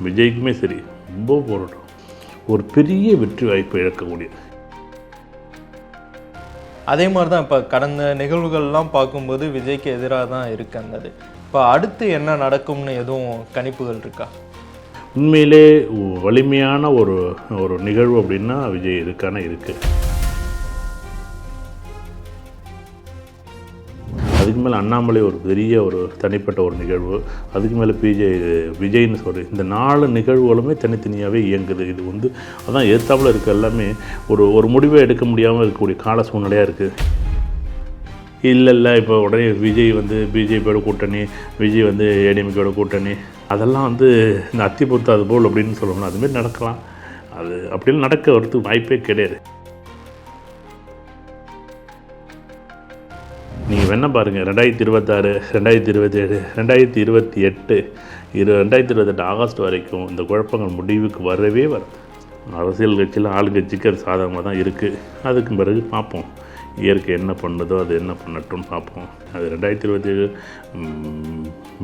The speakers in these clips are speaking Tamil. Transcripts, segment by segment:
விஜய்க்குமே சரி ரொம்ப போராட்டம். ஒரு பெரிய வெற்றி வாய்ப்பை இழக்கக்கூடிய அதே மாதிரி தான் இப்போ கடந்த நிகழ்வுகள்லாம் பார்க்கும்போது விஜய்க்கு எதிராக தான் இருக்கு அந்த இது இப்போ அடுத்து என்ன நடக்கும்னு எதுவும் கணிப்புகள் இருக்கா? உண்மையிலே வலிமையான ஒரு ஒரு நிகழ்வு அப்படின்னா விஜய் இதுக்கான இருக்குது அதுக்கு மேலே அண்ணாமலை ஒரு பெரிய ஒரு தனிப்பட்ட ஒரு நிகழ்வு. அதுக்கு மேலே பிஜே விஜய்னு சொல்ற இந்த நாலு நிகழ்வுகளுமே தனித்தனியாகவே இயங்குது. இது வந்து அதான் எதிர்த்தாப்புல இருக்க எல்லாமே ஒரு ஒரு முடிவை எடுக்க முடியாமல் இருக்கக்கூடிய கால சூழ்நிலையாக இருக்குது இல்லை இல்லை இப்போ உடனே விஜய் வந்து பிஜேபியோட கூட்டணி விஜய் வந்து ஏடிஎம்கேயோட கூட்டணி அதெல்லாம் வந்து இந்த அத்தி பொறுத்தாது போல் அப்படின்னு சொல்லணும் அதுமாரி நடக்கலாம். அது அப்படின்னு நடக்க வரதுக்கு வாய்ப்பே கிடையாது. நீங்கள் வேணால் பாருங்கள் ரெண்டாயிரத்தி இருபத்தாறு ரெண்டாயிரத்தி இருபத்தேழு ரெண்டாயிரத்தி இருபத்தி எட்டு இரு ரெண்டாயிரத்தி இருபத்தெட்டு ஆகஸ்ட் வரைக்கும் இந்த குழப்பங்கள் முடிவுக்கு வரவே வரும் அரசியல் கட்சியில் ஆளுங்கட்சிக்கு அது சாதகமாக தான் இருக்குது அதுக்கு பிறகு பார்ப்போம். இயற்கை என்ன பண்ணுதோ அது என்ன பண்ணட்டும் பார்ப்போம். அது ரெண்டாயிரத்தி இருபத்தேழு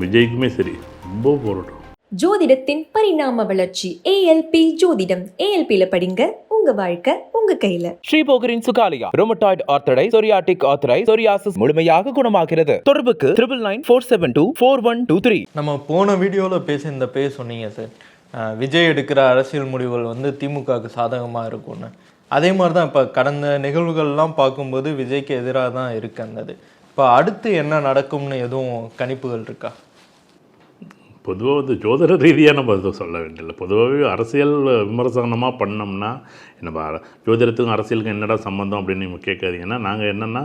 விஜய்க்குமே சரி. ரொம்ப போராட்டம். ஜோதிடத்தின் பரிணாம வளர்ச்சி. ஏஎல்பி ஜோதிடம். ஏஎல்பியில் படிங்க. உங்க வாழ்க்கை உங்க கையில. ஸ்ரீபோகரின் சுகாலியா ரோமட்டாய்டு ஆர்த்தடை சொரியாட்டிக் ஆர்த்தடை சொரியாசிஸ் முழுமையாக குணமாகிறது. தொடர்புக்கு triple nine four seven two four one two three நம்ம போன வீடியோவில் பேசி இந்த பேர் சொன்னீங்க சார். விஜய் எடுக்கிற அரசியல் முடிவுகள் வந்து திமுகவுக்கு சாதகமாக இருக்கும்னு. அதே மாதிரி தான் இப்போ கடந்த நிகழ்வுகள்லாம் பார்க்கும்போது விஜய்க்கு எதிராக தான் இருக்கு அந்த இப்போ அடுத்து என்ன நடக்கும்னு எதுவும் கணிப்புகள் இருக்கா? பொதுவாக வந்து ஜோதிட ரீதியாக நம்ம எதுவும் சொல்ல வேண்டியதில்லை. பொதுவாகவே அரசியல் விமர்சனமாக பண்ணோம்னா நம்ம ஜோதிடத்துக்கும் அரசியலுக்கும் என்னடா சம்மந்தம் அப்படின்னு நீங்கள் கேட்காதீங்கன்னா நாங்கள் என்னென்னா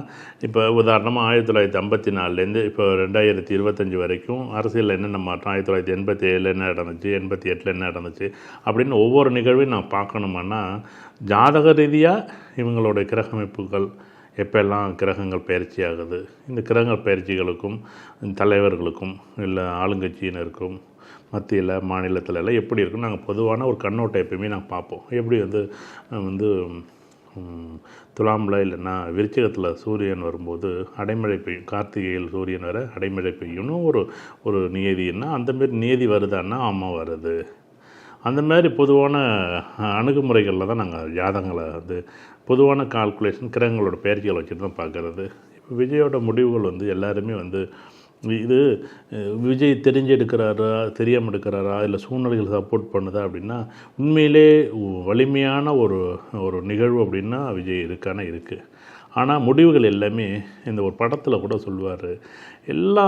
இப்போ உதாரணமாக ஆயிரத்தி தொள்ளாயிரத்தி ஐம்பத்தி நாலுலேருந்து இப்போ ரெண்டாயிரத்தி இருபத்தஞ்சி வரைக்கும் அரசியலில் என்னென்ன மாற்றம் ஆயிரத்தி தொள்ளாயிரத்தி எண்பத்தி ஏழில் என்ன நடந்துச்சு எண்பத்தி எட்டில் என்ன நடந்துச்சு அப்படின்னு ஒவ்வொரு நிகழ்வையும் நான் பார்க்கணுமான்னா ஜாதக ரீதியாக இவங்களோட கிரகமைப்புகள் எப்பெல்லாம் கிரகங்கள் பயிற்சி ஆகுது இந்த கிரகங்கள் பயிற்சிகளுக்கும் தலைவர்களுக்கும் இல்லை ஆளுங்கட்சியினருக்கும் மத்தியில் மாநிலத்தில் எல்லாம் எப்படி இருக்குன்னு நாங்கள் பொதுவான ஒரு கண்ணோட்டம் எப்பயுமே நாங்கள் பார்ப்போம். எப்படி வந்து வந்து துலாமில் இல்லைன்னா விருச்சகத்தில் சூரியன் வரும்போது அடைமழை பெய்யும். கார்த்திகையில் சூரியன் வர அடைமழை பெய்யும்னு ஒரு ஒரு நியதின்னா அந்தமாரி நியதி வருதான்னா ஆமாம் வருது. அந்த மாதிரி பொதுவான அணுகுமுறைகளில் தான் நாங்கள் ஜாதகங்களை வந்து பொதுவான கால்குலேஷன் கிரகங்களோட பெயர்ச்சிகளை வச்சுட்டு தான் பார்க்குறது இப்போ விஜயோட முடிவுகள் வந்து எல்லாருமே வந்து இது விஜய் தெரிஞ்சு எடுக்கிறாரா தெரியாமல் எடுக்கிறாரா இல்லை சூழ்நிலைகள் சப்போர்ட் பண்ணுதா அப்படின்னா உண்மையிலே வலிமையான ஒரு ஒரு நிகழ்வு அப்படின்னா விஜய் இருக்கான இருக்குது ஆனால் முடிவுகள் எல்லாமே இந்த ஒரு படத்தில் கூட சொல்லுவார். எல்லா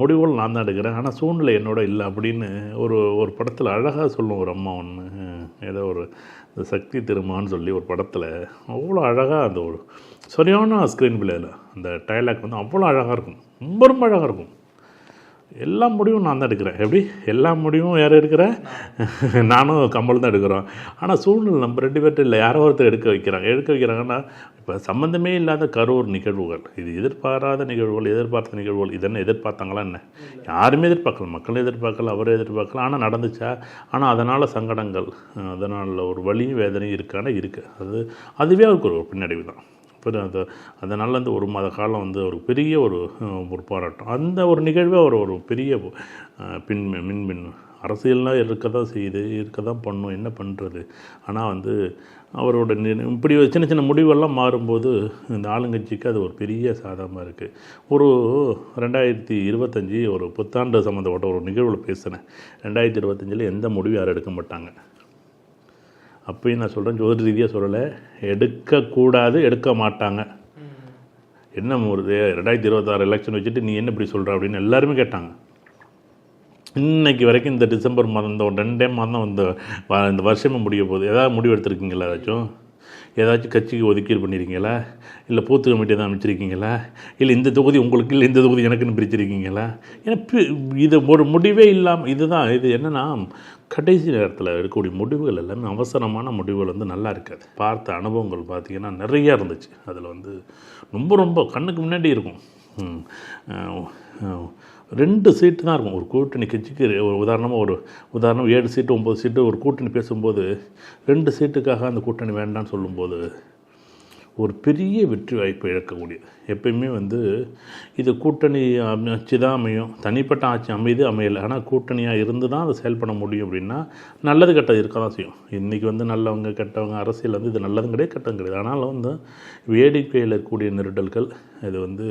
முடிவுகளும் நான் தான் எடுக்கிறேன். ஆனால் சூழ்நிலை என்னோட இல்லை அப்படின்னு ஒரு ஒரு படத்தில் அழகாக சொல்லும் ஒரு அம்மா ஒன்று ஏதோ ஒரு இந்த சக்தி திருமான்னு சொல்லி ஒரு படத்தில் அவ்வளோ அழகாக அந்த ஒரு சரியான ஸ்க்ரீன் பிளேயில் அந்த டைலாக் வந்து அவ்வளோ அழகாக இருக்கும். ரொம்ப ரொம்ப அழகாக இருக்கும். எல்லா முடிவும் நான் தான் எடுக்கிறேன். எப்படி? எல்லா முடிவும் யார் எடுக்கிறேன் நானும் கமல் தான் எடுக்கிறோம். ஆனால் சூழ்நிலை நம்ம ரெண்டு பேர்ட்ட இல்லை. யாரோ ஒருத்தர் எடுக்க வைக்கிறாங்க. எடுக்க வைக்கிறாங்கன்னா இப்போ சம்மந்தமே இல்லாத கரூர் நிகழ்வுகள். இது எதிர்பாராத நிகழ்வுகள் எதிர்பார்த்த நிகழ்வுகள். இதென்ன எதிர்பார்த்தாங்களா என்ன? யாருமே எதிர்பார்க்கல. மக்கள் எதிர்பார்க்கல அவரே எதிர்பார்க்கல. ஆனால் நடந்துச்சா? ஆனால் அதனால் சங்கடங்கள் அதனால் ஒரு வழியும் வேதனையும் இருக்கான இருக்குது அது அதுவே அவருக்கு ஒரு பின்னடைவு தான். இப்போ அது அதனால் வந்து ஒரு மாத காலம் வந்து ஒரு பெரிய ஒரு ஒரு போராட்டம். அந்த ஒரு நிகழ்வே ஒரு ஒரு பெரிய பின் மின்மின். அரசியல்லாம் இருக்க தான் செய்யுது இருக்க தான் பண்ணும் என்ன பண்ணுறது ஆனால் வந்து அவரோட இப்படி ஒரு சின்ன சின்ன முடிவெல்லாம் மாறும்போது இந்த ஆளுங்கட்சிக்கு அது ஒரு பெரிய சாதகமாக இருக்குது ஒரு ரெண்டாயிரத்தி இருபத்தஞ்சி ஒரு புத்தாண்டு சம்மந்தப்பட்ட ஒரு நிகழ்வில் பேசினேன். ரெண்டாயிரத்தி இருபத்தஞ்சில் எந்த முடிவு யாரும் எடுக்க மாட்டாங்க. அப்பயும் நான் சொல்கிறேன் ஜோதிட ரீதியாக சொல்லலை. எடுக்கக்கூடாது எடுக்க மாட்டாங்க என்ன ஒரு ரெண்டாயிரத்தி இருபத்தாறு எலெக்ஷன் வச்சுட்டு நீ என்ன இப்படி சொல்கிற அப்படின்னு எல்லாருமே கேட்டாங்க. இன்னைக்கு வரைக்கும் இந்த டிசம்பர் மாதம் இந்த ரெண்டே மாதம் இந்த வ- இந்த வருஷமே முடிய போகுது. ஏதாவது முடிவு எடுத்திருக்கீங்களா ஏதாச்சும்? ஏதாச்சும் கட்சிக்கு ஒதுக்கீடு பண்ணியிருக்கீங்களா இல்லை பூத்து கமிட்டி தான் அமைச்சிருக்கீங்களா? இல்லை இந்த தொகுதி உங்களுக்கு இல்லை இந்த தொகுதி எனக்குன்னு பிரிச்சிருக்கீங்களா? ஏன்னா பி- இது ஒரு முடிவே இல்லாமல் இதுதான் இது என்னென்னா கடைசி நேரத்தில் இருக்கக்கூடிய முடிவுகள் எல்லாமே அவசரமான முடிவுகள் வந்து நல்லா இருக்காது. பார்த்த அனுபவங்கள் பார்த்திங்கன்னா நிறையா இருந்துச்சு. அதில் வந்து ரொம்ப ரொம்ப கண்ணுக்கு முன்னாடி இருக்கும். ரெண்டு சீட்டு தான் இருக்கும். ஒரு கூட்டணி கட்சிக்கு ஒரு உதாரணமாக ஒரு உதாரணம் ஏழு சீட்டு ஒம்பது சீட்டு ஒரு கூட்டணி பேசும்போது ரெண்டு சீட்டுக்காக அந்த கூட்டணி வேண்டாம்னு சொல்லும்போது ஒரு பெரிய வெற்றி வாய்ப்பை இழக்கக்கூடியது எப்பயுமே வந்து இது கூட்டணி அமைச்சு தான் அமையும் தனிப்பட்ட ஆட்சி அமைது அமையலை. ஆனால் கூட்டணியாக இருந்து தான் அதை செயல்பட முடியும் அப்படின்னா நல்லது கெட்டது இருக்க தான் செய்யும். இன்றைக்கி வந்து நல்லவங்க கெட்டவங்க அரசியல் வந்து இது நல்லதும் கிடையாது கெட்டதும் கிடையாது ஆனாலும் வந்து வேடிக்கையில் இருக்கக்கூடிய நெருடல்கள் இது வந்து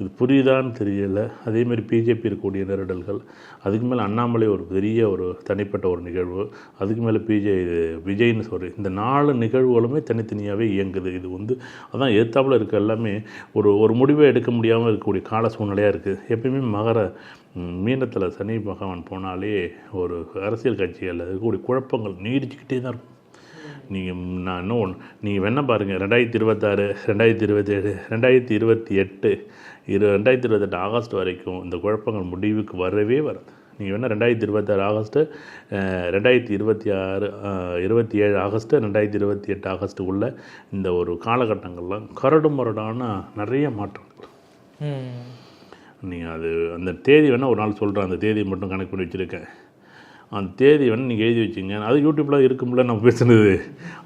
இது புரியுதான்னு தெரியலை. அதேமாதிரி பிஜேபி இருக்கக்கூடிய நெருடல்கள் அதுக்கு மேலே அண்ணாமலை ஒரு பெரிய ஒரு தனிப்பட்ட ஒரு நிகழ்வு அதுக்கு மேலே பிஜே இது விஜய்னு சொல்கிற இந்த நாலு நிகழ்வுகளுமே தனித்தனியாகவே இயங்குது. இது வந்து அதான் ஏத்தாப்பில் இருக்க எல்லாமே ஒரு ஒரு முடிவை எடுக்க முடியாமல் இருக்கக்கூடிய கால சூழ்நிலையாக இருக்குது எப்பயுமே மகர மீனத்தில் சனி பகவான் போனாலே ஒரு அரசியல் கட்சிகளில் இருக்கக்கூடிய குழப்பங்கள் நீடிச்சுக்கிட்டே தான் இருக்கும். நீங்கள் நான் இன்னும் ஒன்று நீங்கள் வேணால் பாருங்கள் ரெண்டாயிரத்தி இருபத்தாறு ரெண்டாயிரத்தி இருபத்தேழு ரெண்டாயிரத்தி இருபத்தி எட்டு இரு ரெண்டாயிரத்தி இருபத்தெட்டு ஆகஸ்ட் வரைக்கும் இந்த குழப்பங்கள் முடிவுக்கு வரவே வராது. நீங்கள் வேணால் ரெண்டாயிரத்தி இருபத்தாறு ஆகஸ்ட்டு ரெண்டாயிரத்தி இருபத்தி ஆறு இருபத்தி ஏழு ஆகஸ்ட்டு ரெண்டாயிரத்தி இருபத்தி எட்டு ஆகஸ்ட்டுக்குள்ளே இந்த ஒரு காலகட்டங்கள்லாம் கரடு முரடான நிறைய மாற்றங்கள். நீங்கள் அது அந்த தேதி வேணால் ஒரு நாள் சொல்கிறேன் அந்த தேதியை மட்டும் கணக்கு பண்ணி வச்சுருக்கேன். அந்த தேதி வேணால் நீங்கள் எழுதி வச்சுங்க. அது யூடியூப்பில் இருக்கும்ல நம்ம பேசுனது.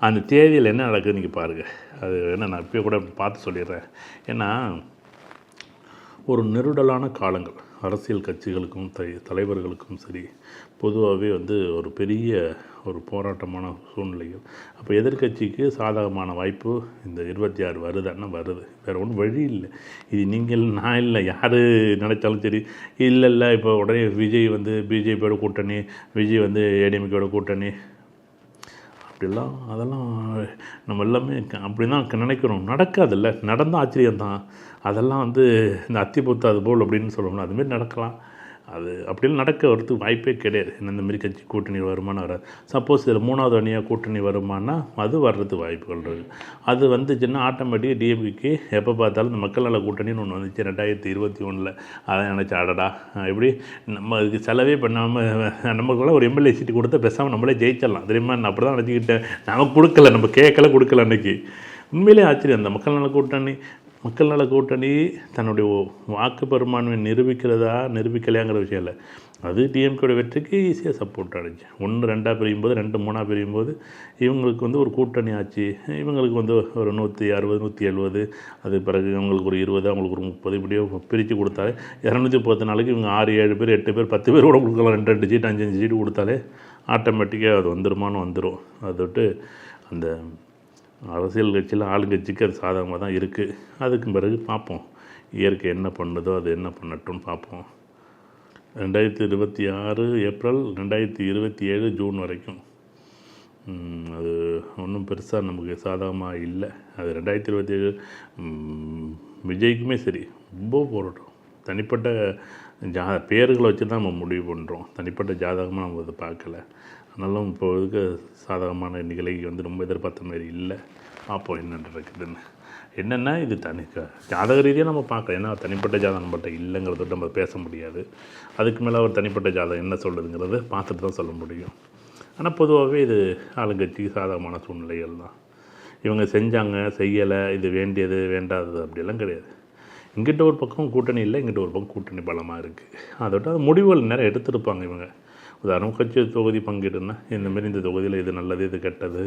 அந்த தேதியில் என்ன நடக்குது நீங்கள் பாருங்கள் அது வேணால் நான் இப்போயே கூட பார்த்து சொல்லிடுறேன். ஏன்னா ஒரு நெருடலான காலங்கள். அரசியல் கட்சிகளுக்கும் தை தலைவர்களுக்கும் சரி பொதுவாகவே வந்து ஒரு பெரிய ஒரு போராட்டமான சூழ்நிலைகள். அப்போ எதிர்க்கட்சிக்கு சாதகமான வாய்ப்பு இந்த இருபத்தி ஆறு வருதுன்னா வருது. வேறு ஒன்றும் வழி இல்லை. இது நீங்கள் நான் இல்லை. யார் நினைச்சாலும் சரி இல்லை இல்லை. இப்போ உடனே விஜய் வந்து பிஜேபியோட கூட்டணி விஜய் வந்து ஏடிஎம்கேயோட கூட்டணி. அப்படிலாம் அதெல்லாம் நம்ம எல்லாமே அப்படி தான் நினைக்கிறோம். நடக்காதுல்ல. நடந்த ஆச்சரியம் தான் அதெல்லாம் வந்து இந்த அத்தி பொத்தாது போல் அப்படின்னு சொல்லணும் அதுமாரி நடக்கலாம். அது அப்படிலாம் நடக்க வரதுக்கு வாய்ப்பே கிடையாது. என்ன இந்தமாரி கட்சி கூட்டணி வருமானம் வராது. சப்போஸ் இதில் மூணாவது அணியாக கூட்டணி வருமானா அது வர்றதுக்கு வாய்ப்புகள் இருக்குது அது வந்துச்சுன்னா ஆட்டோமேட்டிக்காக டிஎம்கேக்கு எப்போ பார்த்தாலும் இந்த மக்கள் நல கூட்டணின்னு ஒன்று வந்துச்சு. ரெண்டாயிரத்தி இருபத்தி ஒன்றில் அதை நினச்சி அடடா எப்படி நம்ம அதுக்கு செலவே பண்ணாமல் நமக்குள்ள ஒரு எம்எல்ஏ சீட்டு கொடுத்தா பேசாமல் நம்மளே ஜெயிச்சிடலாம். தெரியுமா? நான் அப்படி தான் நினச்சிக்கிட்டேன். நமக்கு கொடுக்கல நம்ம கேட்கல கொடுக்கல அன்றைக்கி உண்மையிலே ஆச்சரியம். அந்த மக்கள் நல கூட்டணி மக்கள் நல கூட்டணி தன்னுடைய வாக்கு பெரும்பான்மையை நிரூபிக்கிறதா நிரூபிக்கலையாங்கிற விஷயம் இல்லை. அது டிஎம்கேட வெற்றிக்கு ஈஸியாக சப்போர்ட் அடைஞ்சு. ஒன்று ரெண்டாக பிரியும் போது ரெண்டு மூணாக பிரியும் போது இவங்களுக்கு வந்து ஒரு கூட்டணி ஆச்சு. இவங்களுக்கு வந்து ஒரு நூற்றி அறுபது நூற்றி எழுபது அது பிறகு அவங்களுக்கு ஒரு இருபது அவங்களுக்கு ஒரு முப்பது இப்படியோ பிரித்து கொடுத்தாலே இரநூத்தி பத்து நாளைக்கு இவங்க ஆறு ஏழு பேர் எட்டு பேர் பத்து பேர் கூட கொடுக்கலாம். ரெண்டு ரெண்டு சீட்டு அஞ்சு அஞ்சு சீட்டு கொடுத்தாலே ஆட்டோமேட்டிக்காக அது வந்துருமான்னு வந்துடும் அதை விட்டு அந்த அரசியல் கட்சியில் ஆளுங்கட்சிக்கு அது சாதகமாக தான் இருக்குது அதுக்கு பிறகு பார்ப்போம். இயற்கை என்ன பண்ணுதோ அது என்ன பண்ணட்டும்னு பார்ப்போம். ரெண்டாயிரத்தி இருபத்தி ஆறு ஏப்ரல் ரெண்டாயிரத்தி இருபத்தி ஏழு ஜூன் வரைக்கும். அது ஒன்றும் பெருசாக நமக்கு சாதகமாக இல்லை. அது ரெண்டாயிரத்தி இருபத்தி ஏழு விஜய்க்குமே சரி. ரொம்ப போராட்டம். தனிப்பட்ட ஜா பேர்களை வச்சு தான் நம்ம முடிவு பண்ணுறோம் தனிப்பட்ட ஜாதகமாக நம்ம அதை பார்க்கல. ஆனாலும் இப்போ இருக்க சாதகமான நிகழ்ச்சி வந்து ரொம்ப எதிர்பார்த்த மாதிரி இல்லை. பார்ப்போம் என்ன இருக்குதுன்னு என்னென்னா இது தனி ஜாதக ரீதியாக நம்ம பார்க்கலாம். ஏன்னா தனிப்பட்ட ஜாதகம் நம்மகிட்ட இல்லைங்கிறத நம்ம பேச முடியாது. அதுக்கு மேலே ஒரு தனிப்பட்ட ஜாதகம் என்ன சொல்லுதுங்கிறது பார்த்துட்டு தான் சொல்ல முடியும். ஆனால் பொதுவாகவே இது ஆளுங்கட்சிக்கு சாதகமான சூழ்நிலைகள் தான். இவங்க செஞ்சாங்க செய்யலை இது வேண்டியது வேண்டாதது அப்படியெல்லாம் கிடையாது. இங்கிட்ட ஒரு பக்கம் கூட்டணி இல்லை இங்கிட்ட ஒரு பக்கம் கூட்டணி பலமாக இருக்குது அதோட அது முடிவுகள் நிறைய எடுத்திருப்பாங்க இவங்க. உதாரணம் கட்சி தொகுதி பங்கீடுன்னா இந்தமாரி இந்த தொகுதியில் இது நல்லது இது கெட்டது.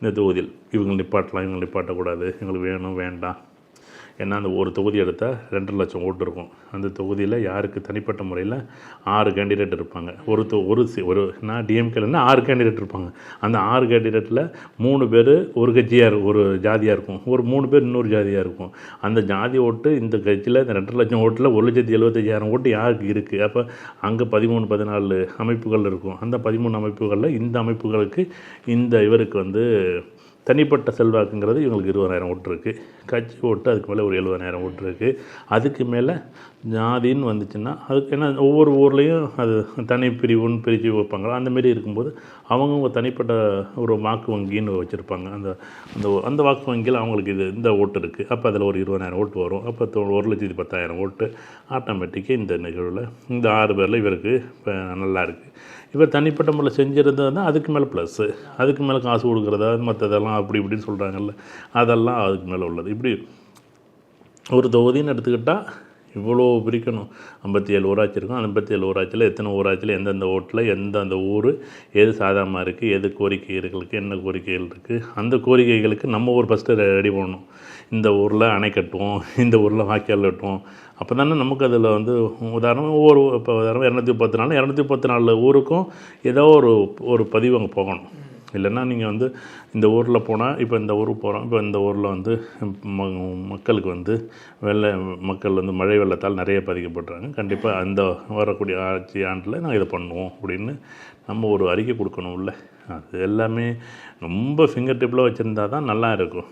இந்த தொகுதியில் இவங்க நிப்பாட்டலாம் இவங்க நிப்பாட்டக்கூடாது இவங்களுக்கு வேணும் வேண்டாம். ஏன்னா அந்த ஒரு தொகுதி எடுத்தால் ரெண்டரை லட்சம் ஓட்டு இருக்கும். அந்த தொகுதியில் யாருக்கு தனிப்பட்ட முறையில் ஆறு கேண்டிடேட் இருப்பாங்க. ஒரு தொ ஒரு சி- ஒரு நான் டிஎம்கேலன்னா ஆறு கேண்டிடேட் இருப்பாங்க. அந்த ஆறு கேண்டிடேட்டில் மூணு பேர் ஒரு கட்சியாக ஒரு ஜாதியாக இருக்கும். ஒரு மூணு பேர் இன்னொரு ஜாதியாக இருக்கும். அந்த ஜாதி ஓட்டு இந்த கட்சியில் இந்த ரெண்டரை லட்சம் ஓட்டில் ஒரு லட்சத்தி எழுபத்தஞ்சாயிரம் ஓட்டு யாருக்கு இருக்குது அப்போ அங்கே பதிமூணு பதினாலு அமைப்புகள் இருக்கும். அந்த பதிமூணு அமைப்புகளில் இந்த அமைப்புகளுக்கு இந்த இவருக்கு வந்து தனிப்பட்ட செல்வாக்குங்கிறது இவங்களுக்கு இருபதாயிரம் ஓட்டு இருக்குது கட்சி ஓட்டு அதுக்கு மேலே ஒரு எழுபதாயிரம் ஓட்டு இருக்குது அதுக்கு மேலே ஜாதின்னு வந்துச்சுன்னா அதுக்கு என்ன ஒவ்வொரு ஊர்லேயும் அது தனி பிரிவுன்னு பிரித்து வைப்பாங்க. அந்த மாரி இருக்கும்போது அவங்கவுங்க தனிப்பட்ட ஒரு வாக்கு வங்கின்னு வச்சுருப்பாங்க. அந்த அந்த அந்த வாக்கு வங்கியில் அவங்களுக்கு இது இந்த ஓட்டு இருக்குது அப்போ அதில் ஒரு இருபதாயிரம் ஓட்டு வரும். அப்போ ஒரு லட்சத்தி பத்தாயிரம் ஓட்டு ஆட்டோமேட்டிக்காக இந்த நிகழ்வில் இந்த ஆறு பேரில் இவருக்கு இப்போ நல்லா இருக்குது இவர் தனிப்பட்ட முறையில் செஞ்சுருந்ததுன்னா அதுக்கு மேலே ப்ளஸ்ஸு அதுக்கு மேலே காசு கொடுக்குறதா மற்றதெல்லாம் அப்படி இப்படின்னு சொல்கிறாங்கல்ல அதெல்லாம் அதுக்கு மேலே உள்ளது. இப்படி ஒரு தொகுதின்னு எடுத்துக்கிட்டால் இவ்வளோ பிரிக்கணும். ஐம்பத்தி ஏழு ஊராட்சி இருக்கும். ஐம்பத்தி ஏழு ஊராட்சியில் எத்தனை ஊராட்சியில் எந்தெந்த ஓட்டில் எந்த அந்த ஊர் எது சாதாரணமாக இருக்குது எது கோரிக்கைகளுக்கு என்ன கோரிக்கைகள் இருக்குது அந்த கோரிக்கைகளுக்கு நம்ம ஊர் ஃபஸ்ட்டு ரெடி பண்ணணும். இந்த ஊரில் அணை கட்டுவோம் இந்த ஊரில் வாய்க்கால் கட்டுவோம் அப்போ தானே நமக்கு அதில் வந்து உதாரணம் ஒவ்வொரு இப்போ உதாரணம் இரநூத்தி பத்து நாலு இரநூத்தி பத்து நாலு ஊருக்கும் ஏதோ ஒரு ஒரு பதிவு அங்கே போகணும். இல்லைன்னா நீங்கள் வந்து இந்த ஊரில் போனால் இப்போ இந்த ஊருக்கு போகிறோம் இப்போ இந்த ஊரில் வந்து மக்களுக்கு வந்து வெள்ள மக்கள் வந்து மழை வெள்ளத்தால் நிறைய பாதிக்கப்படுறாங்க. கண்டிப்பாக அந்த வரக்கூடிய ஆட்சி ஆண்டில் நாங்கள் இதை பண்ணுவோம் அப்படின்னு நம்ம ஒரு அறிக்கை கொடுக்கணும்ல அது எல்லாமே ரொம்ப ஃபிங்கர் டிப்பில் வச்சுருந்தா தான் நல்லா இருக்கும்.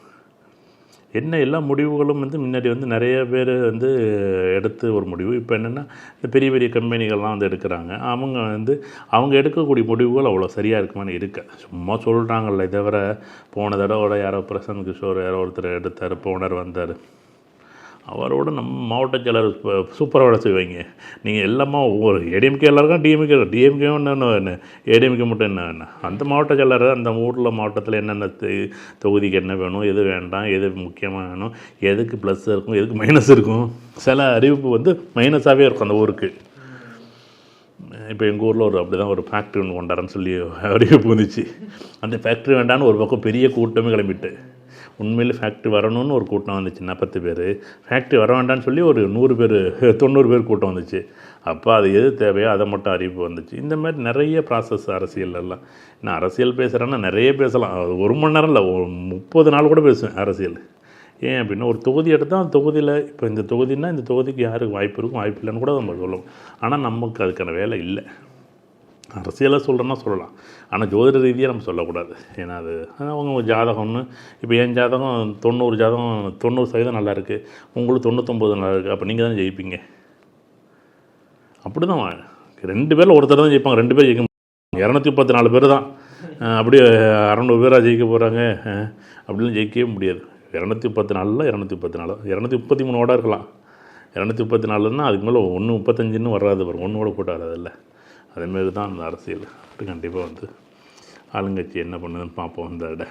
என்ன எல்லா முடிவுகளும் வந்து முன்னாடி வந்து நிறைய பேர் வந்து எடுத்து ஒரு முடிவு. இப்போ என்னென்னா இந்த பெரிய பெரிய கம்பெனிகள்லாம் வந்து எடுக்கிறாங்க. அவங்க வந்து அவங்க எடுக்கக்கூடிய முடிவுகள் அவ்வளோ சரியாக இருக்குமான்னு இருக்க. சும்மா சொல்கிறாங்கல்ல தவிர போன தடவை யாரோ பிரசன் கிஷோர் யாரோ ஒருத்தர் எடுத்தார் போனர் வந்தார். அவரோட நம்ம மாவட்ட செயலர் சூப்பராக வேலை செய்வாங்க. நீங்கள் எல்லாமே ஒவ்வொரு ஏடிஎம்கே எல்லாருக்கும் டிஎம்கே டிஎம்கே ஒன்று என்ன ஏடிஎம்கே மட்டும் என்ன என்ன? அந்த மாவட்ட செயலர் அந்த ஊரில் மாவட்டத்தில் என்னென்ன தொகுதிக்கு என்ன வேணும் எது வேண்டாம் எது முக்கியமாக வேணும் எதுக்கு ப்ளஸ் இருக்கும் எதுக்கு மைனஸ் இருக்கும்? சில அறிவிப்பு வந்து மைனஸாகவே இருக்கும் அந்த ஊருக்கு. இப்போ எங்கள் ஊரில் ஒரு அப்படி தான் ஒரு ஃபேக்ட்ரி ஒன்று கொண்டாரன்னு சொல்லி அறிவிப்பு வந்துச்சு. அந்த ஃபேக்ட்ரி வேண்டான்னு ஒரு பக்கம் பெரிய கூட்டமே கிளம்பிட்டு. உண்மையில் ஃபேக்ட்ரி வரணும்னு ஒரு கூட்டம் வந்துச்சு. நாற்பத்து பேர். ஃபேக்ட்ரி வர வேண்டாம்னு சொல்லி ஒரு நூறு பேர் தொண்ணூறு பேர் கூட்டம் வந்துச்சு. அப்போ அது எது தேவையோ அதை மட்டும் அறிவிப்பு வந்துச்சு. இந்த மாதிரி நிறைய ப்ராசஸ் அரசியலெல்லாம் நான் அரசியல் பேசுகிறேன்னா நிறைய பேசலாம். அது ஒரு மணி நேரம் இல்லை ஒரு முப்பது நாள் கூட பேசுவேன் அரசியல். ஏன் அப்படின்னா ஒரு தொகுதி எடுத்தால் அந்த தொகுதியில் இப்போ இந்த தொகுதின்னா இந்த தொகுதிக்கு யாருக்கு வாய்ப்பு இருக்கும் வாய்ப்பு இல்லைன்னு கூட நம்ம சொல்லுவோம். ஆனால் நமக்கு அதுக்கான வேலை இல்லை. அரசியலாக சொல்கிறேன்னா சொல்லலாம். ஆனால் ஜோதிட ரீதியாக நம்ம சொல்லக்கூடாது. ஏன்னா அது அவங்க ஜாதகம்னு இப்போ என் ஜாதகம் தொண்ணூறு ஜாதகம் தொண்ணூறு சதவீதம் நல்லா இருக்குது உங்களுக்கு தொண்ணூத்தொம்பது நல்லா இருக்குது அப்போ நீங்கள் தானே ஜெயிப்பீங்க. அப்படி தான் ரெண்டு பேரில் ஒருத்தர் தான் ஜெயிப்பாங்க. ரெண்டு பேர் ஜெயிக்க இரநூத்தி முப்பத்தி நாலு பேர் தான். அப்படியே அறநூறு பேராக ஜெயிக்க போகிறாங்க அப்படின்னு ஜெயிக்கவே முடியாது. இரநூத்தி முப்பத்தி நாலில் இரநூத்தி முப்பத்தி நாலு இரநூத்தி முப்பத்தி மூணு ஓட இருக்கலாம். இரநூத்தி முப்பத்தி நாலுன்னா அதுக்கு மேலே ஒன்று முப்பத்தஞ்சுன்னு வராது பாருங்க. ஒன்று கூட போட்டு வராதில்ல அதேமாரி தான் அந்த அரசியல். கண்டிப்பாக வந்து ஆளுங்கட்சி என்ன பண்ணுதுன்னு பார்ப்போம் இந்த இட.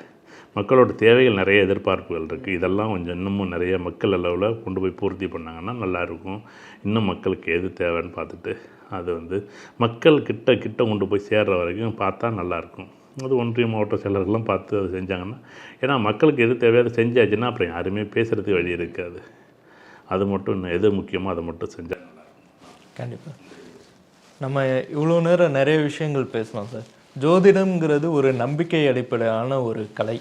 மக்களோட தேவைகள் நிறைய எதிர்பார்ப்புகள் இருக்குது இதெல்லாம் கொஞ்சம் இன்னமும் நிறைய மக்கள் அளவில் கொண்டு போய் பூர்த்தி பண்ணாங்கன்னா நல்லாயிருக்கும் இன்னும் மக்களுக்கு எது தேவைன்னு பார்த்துட்டு அது வந்து மக்கள் கிட்ட கிட்ட கொண்டு போய் சேர்ற வரைக்கும் பார்த்தா நல்லாயிருக்கும் அது ஒன்றிய மாவட்ட செயலர்கள்லாம் பார்த்து அதை செஞ்சாங்கன்னா ஏன்னா மக்களுக்கு எது தேவையோ அதை செஞ்சாச்சுன்னா அப்புறம் யாருமே பேசுகிறதுக்கு வழி இருக்காது. அது மட்டும் இன்னும் எது முக்கியமோ அதை மட்டும் செஞ்சாங்க கண்டிப்பாக நம்ம இவ்வளோ நேரம் நிறைய விஷயங்கள் பேசலாம் சார். ஜோதிடம்ங்கிறது ஒரு நம்பிக்கை அடிப்படையான ஒரு கலை.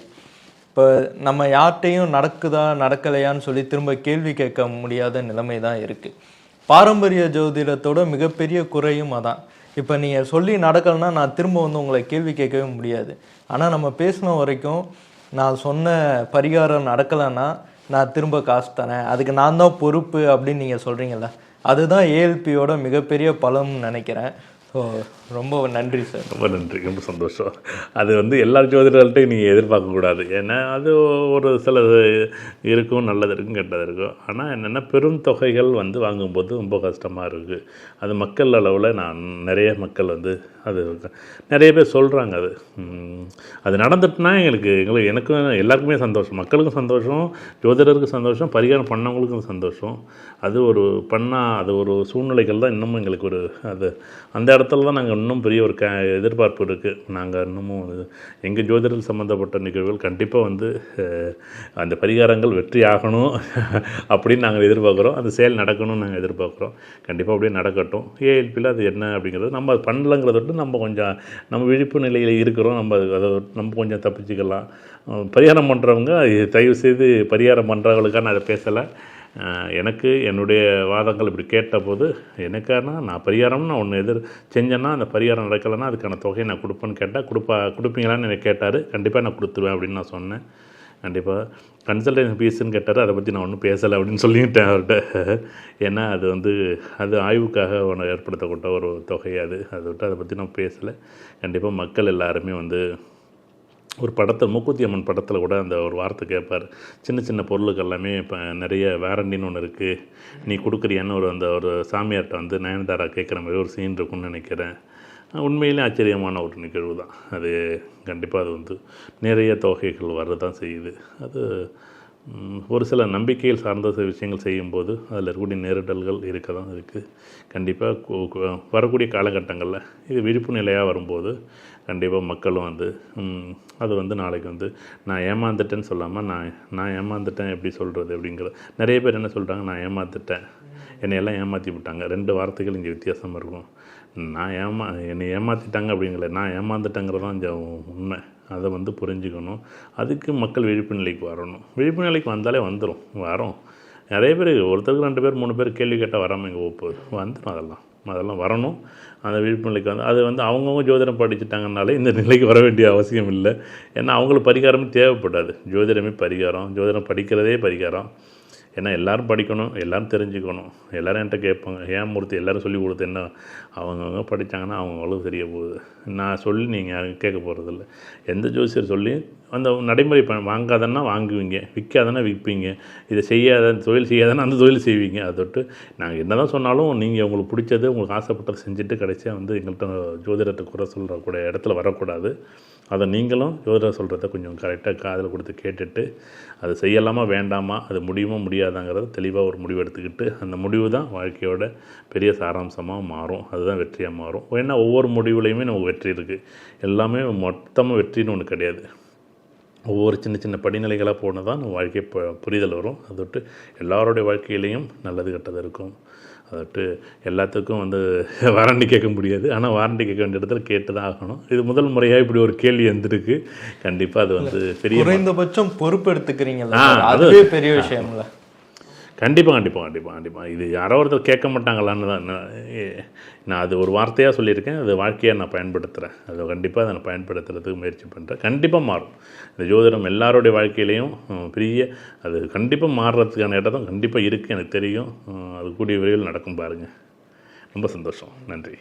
இப்போ நம்ம யார்கிட்டையும் நடக்குதா நடக்கலையான்னு சொல்லி திரும்ப கேள்வி கேட்க முடியாத நிலைமை தான் இருக்குது பாரம்பரிய ஜோதிடத்தோட மிகப்பெரிய குறையும் அதான். இப்போ நீங்கள் சொல்லி நடக்கலைன்னா நான் திரும்ப வந்து உங்களை கேள்வி கேட்கவே முடியாது. ஆனால் நம்ம பேசின வரைக்கும் நான் சொன்ன பரிகாரம் நடக்கலைன்னா நான் திரும்ப காசு தரேன். அதுக்கு நான் தான் பொறுப்பு அப்படின்னு நீங்கள் சொல்கிறீங்களா அதுதான் ஏஎல்பியோட மிகப்பெரிய பலம்னு நினைக்கிறேன். ஸோ ரொம்ப நன்றி சார் ரொம்ப நன்றி ரொம்ப சந்தோஷம். அது வந்து எல்லா ஜோதிடர்கள்ட்டையும் நீங்கள் எதிர்பார்க்கக்கூடாது ஏன்னா அது ஒரு சில இருக்கும் நல்லது இருக்கும் கெட்டது இருக்கும். ஆனால் என்னென்னா பெரும் தொகைகள் வந்து வாங்கும்போது ரொம்ப கஷ்டமாக இருக்குது அது மக்கள் அளவில் நான் நிறைய மக்கள் வந்து அது நிறைய பேர் சொல்கிறாங்க அது. அது நடந்துட்டுனா எங்களுக்கு எங்களுக்கு எனக்கும் எல்லாருக்குமே சந்தோஷம். மக்களுக்கும் சந்தோஷம் ஜோதிடருக்கும் சந்தோஷம் பரிகாரம் பண்ணவங்களுக்கும் சந்தோஷம். அது ஒரு பண்ணால் அது ஒரு சூழ்நிலைகள் தான் இன்னமும் எங்களுக்கு ஒரு அது அந்த இடத்துல தான் நாங்கள் இன்னும் பெரிய ஒரு க எதிர்பார்ப்பு இருக்குது நாங்கள் இன்னமும் எங்கள் ஜோதிடர் சம்மந்தப்பட்ட நிகழ்வுகள் கண்டிப்பாக வந்து அந்த பரிகாரங்கள் வெற்றி ஆகணும் அப்படின்னு நாங்கள் எதிர்பார்க்குறோம். அந்த செயல் நடக்கணும்னு நாங்கள் எதிர்பார்க்குறோம். கண்டிப்பாக அப்படியே நடக்கட்டும். ஏஎல்பியில் அது என்ன அப்படிங்கிறது நம்ம அது பண்ணலங்கிறத விட்டு நம்ம கொஞ்சம் நம்ம விழிப்பு நிலையில் இருக்கிறோம். நம்ம அதை நம்ம கொஞ்சம் தப்பிச்சுக்கலாம். பரிகாரம் பண்ணுறவங்க தயவு செய்து பரிகாரம் பண்ணுறவங்களுக்காக நான் அதை பேசலை. எனக்கு என்னுடைய வாதங்கள் இப்படி கேட்டபோது எனக்கானா நான் பரிகாரம்னு ஒன்று எதிர் செஞ்சேன்னா அந்த பரிகாரம் நடக்கலைன்னா அதுக்கான தொகையை நான் கொடுப்பேன்னு கேட்டால் கொடுப்பா கொடுப்பீங்களான்னு எனக்கு கேட்டார். கண்டிப்பாக நான் கொடுத்துருவேன் அப்படின்னு நான் சொன்னேன். கண்டிப்பாக கன்சல்டேஷன் ஃபீஸுன்னு கேட்டார். அதை பற்றி நான் ஒன்றும் பேசலை அப்படின்னு சொல்லிட்டேன் அவர்கிட்ட. ஏன்னா அது வந்து அது ஆய்வுக்காக ஒன்று ஏற்படுத்தப்பட்ட ஒரு தொகை அது. அதை விட்டு அதை பற்றி நான் பேசலை. கண்டிப்பாக மக்கள் எல்லாருமே வந்து ஒரு படத்தில் மூக்குத்தி அம்மன் படத்தில் கூட அந்த ஒரு வார்த்தை கேட்பார் சின்ன சின்ன பொருளுக்கு எல்லாமே இப்போ நிறைய வேரண்டின்னு ஒன்று இருக்குது நீ கொடுக்குறியான்னு ஒரு அந்த ஒரு சாமியார்கிட்ட வந்து நயன்தாரா கேட்குற மாதிரி ஒரு சீன் இருக்குன்னு நினைக்கிறேன். உண்மையிலே ஆச்சரியமான ஒரு நிகழ்வு தான் அது கண்டிப்பாக அது வந்து நிறைய தொகைகள் வர்றதான் செய்யுது. அது ஒரு சில நம்பிக்கையில் சார்ந்த சில விஷயங்கள் செய்யும்போது அதில் இருக்கக்கூடிய நேரிடல்கள் இருக்க தான் இருக்குது கண்டிப்பாக வரக்கூடிய காலகட்டங்களில் இது விழிப்பு நிலையாக வரும்போது கண்டிப்பாக மக்களும் வந்து அது வந்து நாளைக்கு வந்து நான் ஏமாந்துட்டேன்னு சொல்லாமல் நான் நான் ஏமாந்துட்டேன் எப்படி சொல்கிறது அப்படிங்கிற நிறைய பேர் என்ன சொல்கிறாங்க நான் ஏமாந்துட்டேன் என்னையெல்லாம் ஏமாற்றி விட்டாங்க. ரெண்டு வார்த்தைகள் இங்கே வித்தியாசமாக இருக்கும். நான் ஏமா என்னை ஏமாற்றிட்டாங்க அப்படிங்கிற நான் ஏமாந்துட்டேங்கிறதான் உண்மை. அதை வந்து புரிஞ்சுக்கணும். அதுக்கு மக்கள் விழிப்பு நிலைக்கு வரணும். விழிப்பு நிலைக்கு வந்தாலே வந்துடும் வரோம். நிறைய பேர் ஒருத்தருக்கு ரெண்டு பேர் மூணு பேர் கேள்வி கேட்டால் வராமல் இங்கே போகுது? வந்துடும் அதெல்லாம். அதெல்லாம் வரணும். அந்த விழிப்பு நிலைக்கு வந்து அது வந்து அவங்கவுங்க ஜோதிடம் படிச்சுட்டாங்கனாலே இந்த நிலைக்கு வர வேண்டிய அவசியம் இல்லை. ஏன்னா அவங்களுக்கு பரிகாரமும் தேவைப்படாது. ஜோதிடமே பரிகாரம். ஜோதிடம் படிக்கிறதே பரிகாரம். ஏன்னா எல்லோரும் படிக்கணும் எல்லோரும் தெரிஞ்சுக்கணும். எல்லாரும் என்கிட்ட கேட்பாங்க ஏன் மூர்த்தி எல்லோரும் சொல்லி கொடுத்து என்ன? அவங்கவுங்க படித்தாங்கன்னா அவங்களும் தெரிய போகுது. நான் சொல்லி நீங்கள் யாரும் கேட்க போகிறதில்ல எந்த ஜோசியர் சொல்லி அந்த நடைமுறை ப வாங்காதன்னா வாங்குவீங்க விற்காதன்னா விற்பீங்க இதை செய்யாத தொழில் செய்யாதன்னா அந்த தொழில் செய்வீங்க. அதை தொட்டு நாங்கள் என்ன தான் சொன்னாலும் நீங்கள் உங்களுக்கு பிடிச்சது உங்களுக்கு ஆசைப்பட்டதை செஞ்சுட்டு கடைசியாக வந்து எங்கள்கிட்ட ஜோதிடத்தை குறை சொல்கிற கூட இடத்துல வரக்கூடாது. அதை நீங்களும் ஜோதிடர் சொல்கிறத கொஞ்சம் கரெக்டாக காதில் கொடுத்து கேட்டுட்டு அது செய்யலாமா வேண்டாமா அது முடியுமா முடியாதாங்கிறத தெளிவாக ஒரு முடிவு எடுத்துக்கிட்டு அந்த முடிவு தான் வாழ்க்கையோட பெரிய சாராம்சமாக மாறும். அதுதான் வெற்றியாக மாறும். ஏன்னா ஒவ்வொரு முடிவுலையுமே நமக்கு வெற்றி இருக்குது எல்லாமே மொத்தமாக வெற்றின்னு ஒன்று கிடையாது. ஒவ்வொரு சின்ன சின்ன படிநிலைகளாக போனால் தான் நம்ம வாழ்க்கை புரிதல் வரும். அதை விட்டு எல்லாருடைய வாழ்க்கையிலையும் நல்லது கெட்டது இருக்கும். அதை விட்டு எல்லாத்துக்கும் வந்து வாரண்டி கேட்க முடியாது. ஆனால் வாரண்டி கேட்க வேண்டிய இடத்துல கேட்டு தான் ஆகணும். இது முதல் முறையாக இப்படி ஒரு கேள்வி வந்திருக்கு. கண்டிப்பாக அது வந்து பெரிய குறைந்தபட்சம் பொறுப்பு அது- அதுவே பெரிய விஷயம்ல. கண்டிப்பாக கண்டிப்பாக கண்டிப்பாக கண்டிப்பாக இது யாரோ ஒருத்தர் கேட்க மாட்டாங்களான்னு தான் நான் அது ஒரு வார்த்தையாக சொல்லியிருக்கேன். அது வாழ்க்கையாக நான் பயன்படுத்துகிறேன் அதை கண்டிப்பாக அதை நான் பயன்படுத்துறதுக்கு முயற்சி பண்ணுறேன் கண்டிப்பாக மாறும். இந்த ஜோதிடம் எல்லாருடைய வாழ்க்கையிலையும் பெரிய அது கண்டிப்பாக மாறுறதுக்கான இடம் கண்டிப்பாக இருக்குது எனக்கு தெரியும். அது கூடிய விரைவில் நடக்கும் பாருங்கள் ரொம்ப சந்தோஷம். நன்றி.